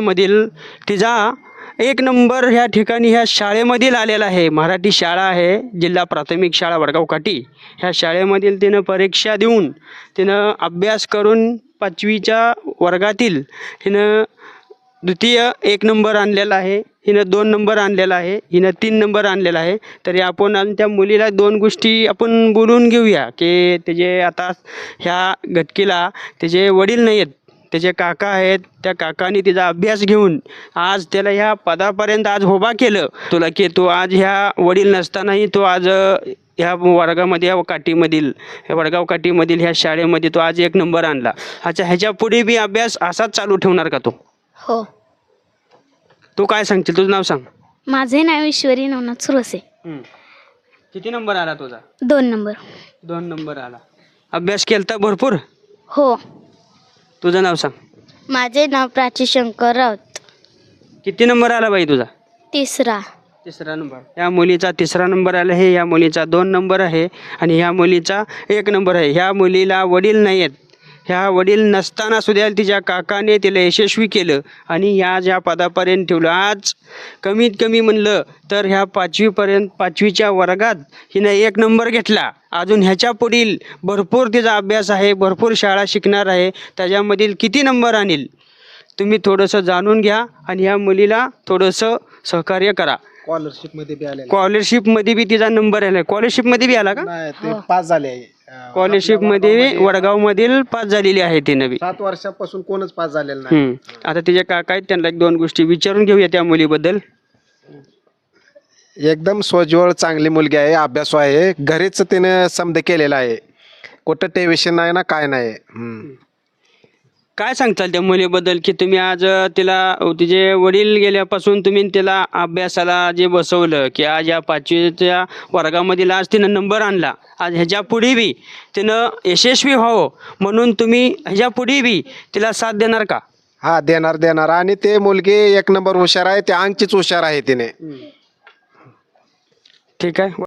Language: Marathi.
मधील तिचा एक नंबर ह्या ठिकाणी ह्या शाळेमधील आलेला आहे. मराठी शाळा आहे जिल्हा प्राथमिक शाळा वडगाव काठी ह्या शाळेमधील तिनं परीक्षा देऊन तिनं अभ्यास करून पाचवीच्या वर्गातील हिनं द्वितीय एक नंबर आणलेला आहे हिनं दोन नंबर आणलेला आहे हिनं तीन नंबर आणलेला आहे. तरी आपण आणि त्या मुलीला दोन गोष्टी आपण बोलून घेऊया की त्याचे आता ह्या घटकीला त्याचे वडील नाही आहेत त्याचे काका आहेत त्या काकाने तिचा अभ्यास घेऊन आज त्याला ह्या पदापर्यंत आज उभा केलं. तुला की तो आज ह्या वडील नसतानाही तो आज ह्या वर्गामध्ये ह्या काठीमधील ह्या वडगाव काठीमधील ह्या शाळेमध्ये तो आज एक नंबर आणला. अच्छा ह्याच्या पुढे बी अभ्यास असाच चालू ठेवणार का तो? हो. तू काय सांगशील? तुझं नाव सांग. माझे नाव ईश्वरी नवनाथ सुरसे. किती नंबर आला तुझा? दोन नंबर. दोन नंबर आला. अभ्यास केलता भरपूर? हो. तुझं नाव सांग. माझे नाव प्राची शंकर राऊत. किती नंबर आला बाई तुझा? तिसरा. तिसरा नंबर. या मुलीचा तिसरा नंबर आला आहे या मुलीचा दोन नंबर आहे आणि ह्या मुलीचा एक नंबर आहे. ह्या मुलीला वडील नाही आहेत ह्या वडील नसताना सुद्धा तिच्या काकाने तिला यशस्वी केलं आणि ह्या ज्या पदापर्यंत ठेवलं. आज कमीत कमी म्हणलं तर ह्या पाचवीपर्यंत पाचवीच्या वर्गात हिनं एक नंबर घेतला. अजून ह्याच्या पुढील भरपूर तिचा अभ्यास आहे भरपूर शाळा शिकणार आहे त्याच्यामधील किती नंबर आणील? तुम्ही थोडंसं जाणून घ्या आणि ह्या मुलीला थोडंसं सहकार्य करा. स्कॉलरशिपमध्ये बी आलेले स्कॉलरशिपमध्ये बी तिचा नंबर आला स्कॉलरशिपमध्ये बी आला का? नाही ते पास झाले अं, स्कॉलरशिपमध्ये वडगावमधील पास झालेली आहे तिनं बी सात वर्षापासून कोणच पास झालेलं नाही. हम्म. आता तिचे काका आहेत त्यांना एक दोन गोष्टी विचारून घेऊया त्या मुलीबद्दल. एकदम सोज्वळ चांगली मुलगी आहे अभ्यासू आहे. घरीच तिने समज केलेला आहे. कुठं टेन्शन नाही ना काय नाही. हम्म. काय सांगताल त्या मुलीबद्दल? की तुम्ही आज अ, तिला अ, तिचे वडील गेल्यापासून तुम्ही तिला अभ्यासाला जे बसवलं की आज या पाचवीच्या वर्गामधील आज तिनं नंबर आणला. आज ह्याच्या पुढे बी तिनं यशस्वी व्हावं म्हणून तुम्ही ह्याच्या पुढे बी तिला साथ देणार का? हा देणार देणार. आणि ते मुलगी एक नंबर हुशार आहे ते अंगचीच हुशार आहे तिने. ठीक आहे.